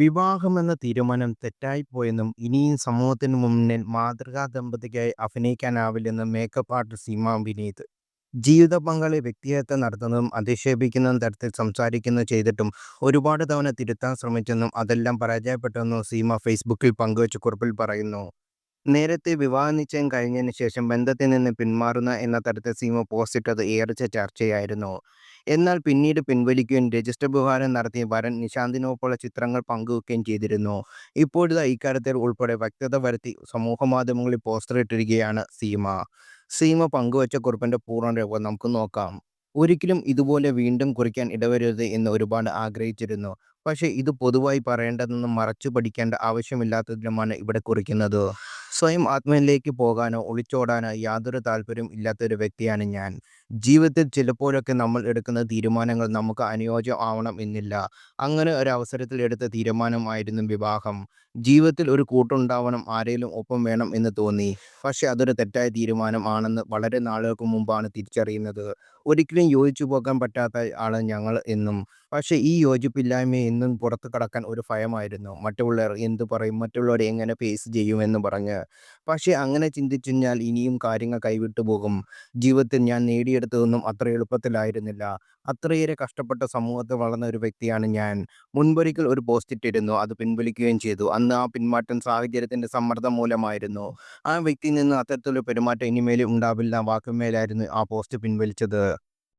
വിവാഹമെന്ന തീരുമാനം തെറ്റായിപ്പോയെന്നും ഇനിയും സമൂഹത്തിന് മുന്നിൽ മാതൃകാ ദമ്പതിക്കായി അഭിനയിക്കാനാവില്ലെന്നും മേക്കപ്പ് ആർട്ടിസ്റ്റ് സീമ വിനീത്. ജീവിത പങ്കാളി വ്യക്തിഹത്യ നടത്തുന്നതും അധിക്ഷേപിക്കുന്ന തരത്തിൽ സംസാരിക്കുന്നതും ചെയ്തിട്ടും ഒരുപാട് തവണ തിരുത്താൻ ശ്രമിച്ചെന്നും അതെല്ലാം പരാജയപ്പെട്ടെന്നും സീമ ഫേസ്ബുക്കിൽ പങ്കുവച്ച കുറിപ്പിൽ പറയുന്നു. നേരത്തെ വിവാഹ നിശ്ചയം കഴിഞ്ഞതിന് ശേഷം ബന്ധത്തിൽ നിന്ന് പിന്മാറുന്ന എന്ന തരത്തിൽ സീമ പോസ്റ്റിട്ടത് ഏറെ ചർച്ചയായിരുന്നു. എന്നാൽ പിന്നീട് പിൻവലിക്കുകയും രജിസ്റ്റർ വിവാഹം നടത്തിയ വരൻ നിശാന്തിനൊപ്പമുള്ള ചിത്രങ്ങൾ പങ്കുവെക്കുകയും ചെയ്തിരുന്നു. ഇപ്പോഴത്തെ ഇക്കാര്യത്തിൽ ഉൾപ്പെടെ വ്യക്തത വരുത്തി സമൂഹ മാധ്യമങ്ങളിൽ പോസ്റ്റർ ഇട്ടിരിക്കുകയാണ് സീമ. സീമ പങ്കുവച്ച കുറിപ്പിന്റെ പൂർണരൂപം നമുക്ക് നോക്കാം. ഒരിക്കലും ഇതുപോലെ വീണ്ടും കുറിക്കാൻ ഇടവരരുത് എന്ന് ഒരുപാട് ആഗ്രഹിച്ചിരുന്നു. പക്ഷേ ഇത് പൊതുവായി പറയേണ്ടതെന്നും മറച്ചു പഠിക്കേണ്ട ആവശ്യമില്ലാത്തതിനുമാണ് ഇവിടെ കുറിക്കുന്നത്. സ്വയം ആത്മയിലേക്ക് പോകാനോ ഒളിച്ചോടാനോ യാതൊരു താല്പര്യം ഇല്ലാത്ത ഒരു വ്യക്തിയാണ് ഞാൻ. ജീവിതത്തിൽ ചിലപ്പോഴൊക്കെ നമ്മൾ എടുക്കുന്ന തീരുമാനങ്ങൾ നമുക്ക് അനുയോജ്യം ആവണം എന്നില്ല. അങ്ങനെ ഒരു അവസരത്തിൽ എടുത്ത തീരുമാനമായിരുന്നു വിവാഹം. ജീവിതത്തിൽ ഒരു കൂട്ടുണ്ടാവണം ആരേലും ഒപ്പം വേണം എന്ന് തോന്നി. പക്ഷെ അതൊരു തെറ്റായ തീരുമാനം ആണെന്ന് വളരെ നാളുകൾക്ക് മുമ്പാണ് തിരിച്ചറിയുന്നത്. ഒരിക്കലും യോജിച്ചു പോകാൻ പറ്റാത്ത ആണ് ഞങ്ങൾ എന്നും. പക്ഷെ ഈ യോജിപ്പില്ലായ്മയെ എന്നും പുറത്തു കടക്കാൻ ഒരു ഭയമായിരുന്നു. മറ്റുള്ളവർ എന്ത് പറയും മറ്റുള്ളവരെ എങ്ങനെ ഫേസ് ചെയ്യുമെന്ന് പറഞ്ഞ്. പക്ഷേ അങ്ങനെ ചിന്തിച്ചുകഴിഞ്ഞാൽ ഇനിയും കാര്യങ്ങൾ കൈവിട്ടു പോകും. ജീവിതത്തിൽ ഞാൻ നേടിയെടുത്തതൊന്നും അത്ര എളുപ്പത്തിലായിരുന്നില്ല. അത്രയേറെ കഷ്ടപ്പെട്ട സമൂഹത്തിൽ വളർന്ന ഒരു വ്യക്തിയാണ് ഞാൻ. മുൻപൊരിക്കൽ ഒരു പോസ്റ്റിട്ടിരുന്നു. അത് പിൻവലിക്കുകയും ചെയ്തു. അന്ന് ആ പിന്മാറ്റം സാഹചര്യത്തിന്റെ സമ്മർദ്ദം മൂലമായിരുന്നു. ആ വ്യക്തിയിൽ നിന്ന് അത്തരത്തിലൊരു പെരുമാറ്റം ഇനിമേലും ഉണ്ടാവില്ല വാക്കുമേലായിരുന്നു ആ പോസ്റ്റ് പിൻവലിച്ചത്.